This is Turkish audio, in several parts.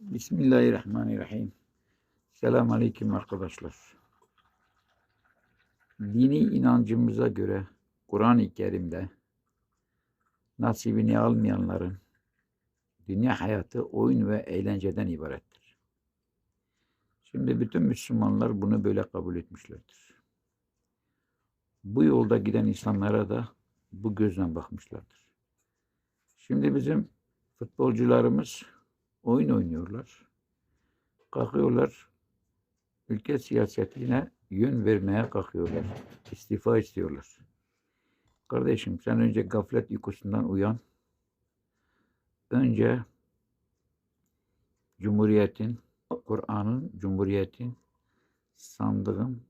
Bismillahirrahmanirrahim. Selamun Aleyküm arkadaşlar. Dini inancımıza göre Kur'an-ı Kerim'de nasibini almayanların dünya hayatı oyun ve eğlenceden ibarettir. Şimdi bütün Müslümanlar bunu böyle kabul etmişlerdir. Bu yolda giden insanlara da bu gözle bakmışlardır. Şimdi bizim futbolcularımız oyun oynuyorlar. Kalkıyorlar. Ülke siyasetine yön vermeye kalkıyorlar. İstifa istiyorlar. Kardeşim sen önce gaflet uykusundan uyan. Önce Cumhuriyet'in, Kur'an'ın, Cumhuriyet'in sandığın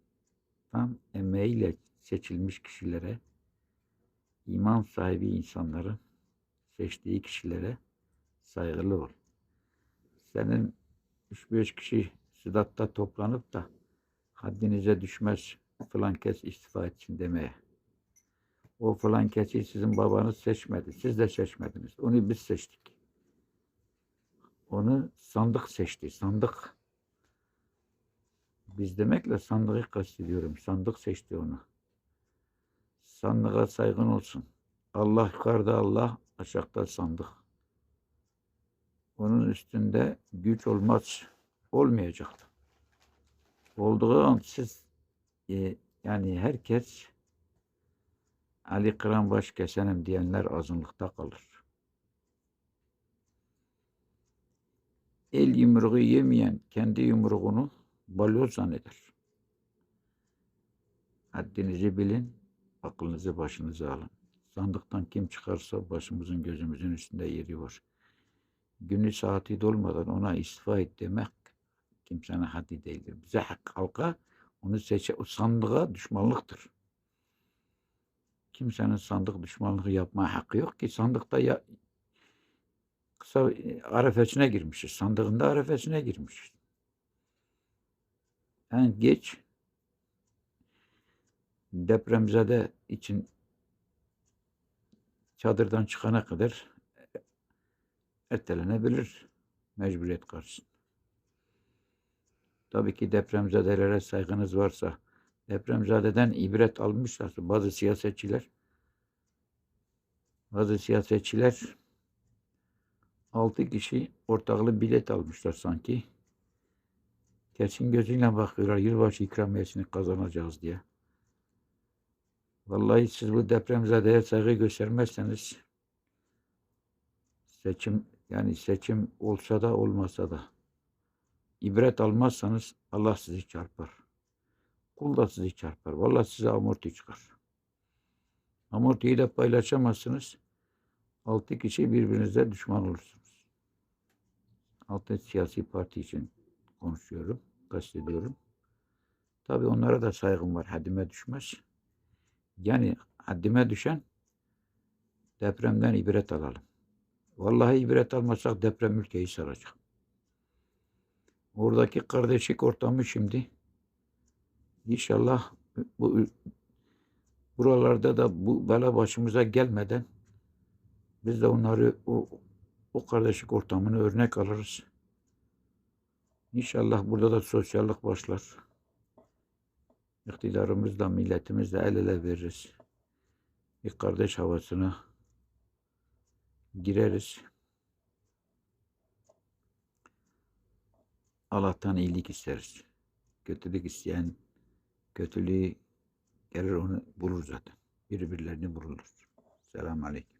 tam emeğiyle seçilmiş kişilere, iman sahibi insanların seçtiği kişilere saygılı ol. Senin 3-5 kişi sıdatta toplanıp da haddinize düşmez falan kes istifa etsin demeye. O falan kesi sizin babanız seçmedi. Siz de seçmediniz. Onu biz seçtik. Onu sandık seçti. Sandık. Biz demekle sandığı kastediyorum. Sandık seçti onu. Sandığa saygın olsun. Allah yukarıda Allah, aşağıda sandık. Onun üstünde güç olmaz, olmayacaktı. Olduğu an siz, e, yani herkes Ali Kıran baş kesenim diyenler azınlıkta kalır. El yumruğu yemeyen kendi yumruğunu balyoz zanneder. Haddinizi bilin, aklınızı başınıza alın. Sandıktan kim çıkarsa başımızın gözümüzün üstünde yeri var. Günü saati dolmadan ona istifa et demek kimsenin haddi değildir. Bize hak halka onu seçe, o sandığa düşmanlıktır. Kimsenin sandık düşmanlığı yapmaya hakkı yok ki sandıkta ya kısa e, arefesine girmişiz. Sandığında arefesine girmişiz. En geç depremzede için çadırdan çıkana kadar ertelenebilir mecburiyet karşısında. Tabii ki depremzedelere saygınız varsa, depremzadeden ibret almışlarsa bazı siyasetçiler, bazı siyasetçiler altı kişi ortaklı bilet almışlar sanki. Kesin gözüyle bakıyorlar yılbaşı ikramiyesini kazanacağız diye. Vallahi siz bu depremzedeye saygı göstermezseniz seçim yani seçim olsa da olmasa da ibret almazsanız Allah sizi çarpar. Kul da sizi çarpar. Vallahi size amorti çıkar. Amortiyi de paylaşamazsınız. Altı kişi birbirinize düşman olursunuz. Altı siyasi parti için konuşuyorum, kastediyorum. Tabii onlara da saygım var, haddime düşmez. Yani haddime düşen depremden ibret alalım. Vallahi ibret almasak deprem ülkeyi saracak. Oradaki kardeşlik ortamı şimdi inşallah bu buralarda da bu bela başımıza gelmeden biz de onları o, o kardeşlik ortamını örnek alırız. İnşallah burada da sosyallik başlar. İktidarımızla, milletimizle el ele veririz. Bir kardeş havasına gireriz. Allah'tan iyilik isteriz. Kötülük isteyen kötülüğü gelir onu bulur zaten. Birbirlerini bulurlar. Selamun Aleyküm.